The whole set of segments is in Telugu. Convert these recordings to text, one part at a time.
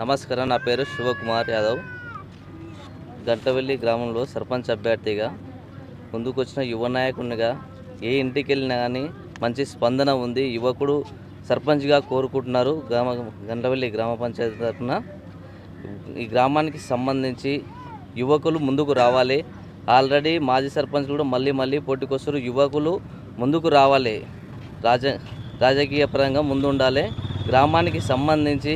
నమస్కారం నా పేరు శివకుమార్ యాదవ్. గంటవెల్లి గ్రామంలో సర్పంచ్ అభ్యర్థిగా ముందుకొచ్చిన యువ నాయకునిగా ఏ ఇంటికి వెళ్ళినా కానీ మంచి స్పందన ఉంది. యువకుడు సర్పంచ్గా కోరుకుంటున్నారు గ్రామ గంటవెల్లి గ్రామ పంచాయతీ తరఫున. ఈ గ్రామానికి సంబంధించి యువకులు ముందుకు రావాలి. ఆల్రెడీ మాజీ సర్పంచ్ కూడా మళ్ళీ మళ్ళీ పోటీకొస్తారు యువకులు ముందుకు రావాలి. రాజ రాజకీయ పరంగా ముందు ఉండాలి గ్రామానికి సంబంధించి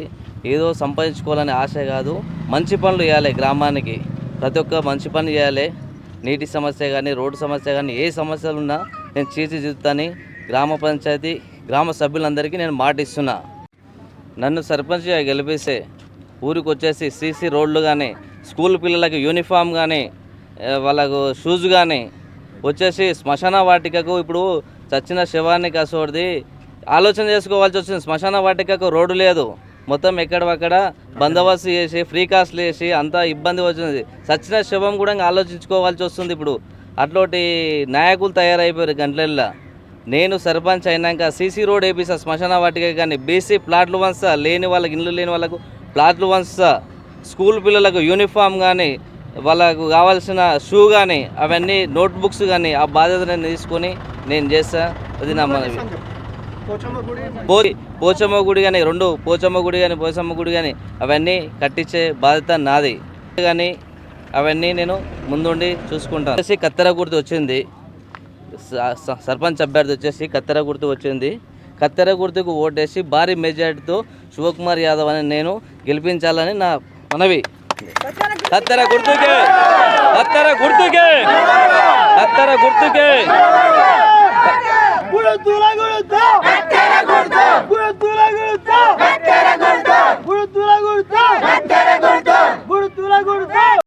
ఏదో సంపాదించుకోవాలనే ఆశ కాదు. మంచి పనులు చేయాలి గ్రామానికి. ప్రతి ఒక్క మంచి పని చేయాలి. నీటి సమస్య కానీ రోడ్డు సమస్య కానీ ఏ సమస్యలు ఉన్నా నేను తీర్చిదిద్దుతాని గ్రామ పంచాయతీ గ్రామ సభ్యులందరికీ నేను మాట ఇస్తున్నా. నన్ను సర్పంచ్గా గెలిపేసే ఊరికి వచ్చేసి సీసీ రోడ్లు కానీ స్కూల్ పిల్లలకి యూనిఫామ్ కానీ వాళ్ళకు షూస్ కానీ వచ్చేసి శ్మశాన వాటికకు ఇప్పుడు చచ్చిన శవానికి అసోడిది ఆలోచన చేసుకోవాల్సి వచ్చింది. శ్మశాన వాటికకు రోడ్డు లేదు. మొత్తం ఎక్కడక్కడ బందోబస్తు చేసి ఫ్రీ కాస్ట్లు చేసి అంతా ఇబ్బంది వచ్చింది. చచ్చిన శవం కూడా ఆలోచించుకోవాల్సి వస్తుంది ఇప్పుడు. అట్లాంటి నాయకులు తయారైపోయారు గంటలల్లో. నేను సర్పంచ్ అయినాక సీసీ రోడ్ వేపిస్తా శ్మశాన వాటిక కానీ బీసీ ప్లాట్లు వంచుతా లేని వాళ్ళకి ఇల్లు లేని వాళ్ళకు ప్లాట్లు వంచుతా స్కూల్ పిల్లలకు యూనిఫామ్ కానీ వాళ్ళకు కావాల్సిన షూ కానీ అవన్నీ నోట్ బుక్స్ కానీ ఆ బాధ్యత నేను తీసుకొని నేను చేస్తా. అది నా మనవి. పోచమ్మ గుడి కానీ రెండు పోచమ్మ గుడి కానీ పోచమ్మ గుడి కానీ అవన్నీ కట్టించే బాధ్యత నాది. కానీ అవన్నీ నేను ముందుండి చూసుకుంటాను. వచ్చేసి కత్తెర గుర్తు వచ్చింది. సర్పంచ్ అభ్యర్థి వచ్చేసి కత్తెర గుర్తు వచ్చింది. కత్తెర గుర్తుకు ఓటేసి భారీ మెజార్టీతో శివకుమార్ యాదవ్ అని నేను గెలిపించాలని నా మనవి. కత్తెర గుర్తుకే! కత్తెర గుర్తుకే! కత్తెర గుర్తుకే!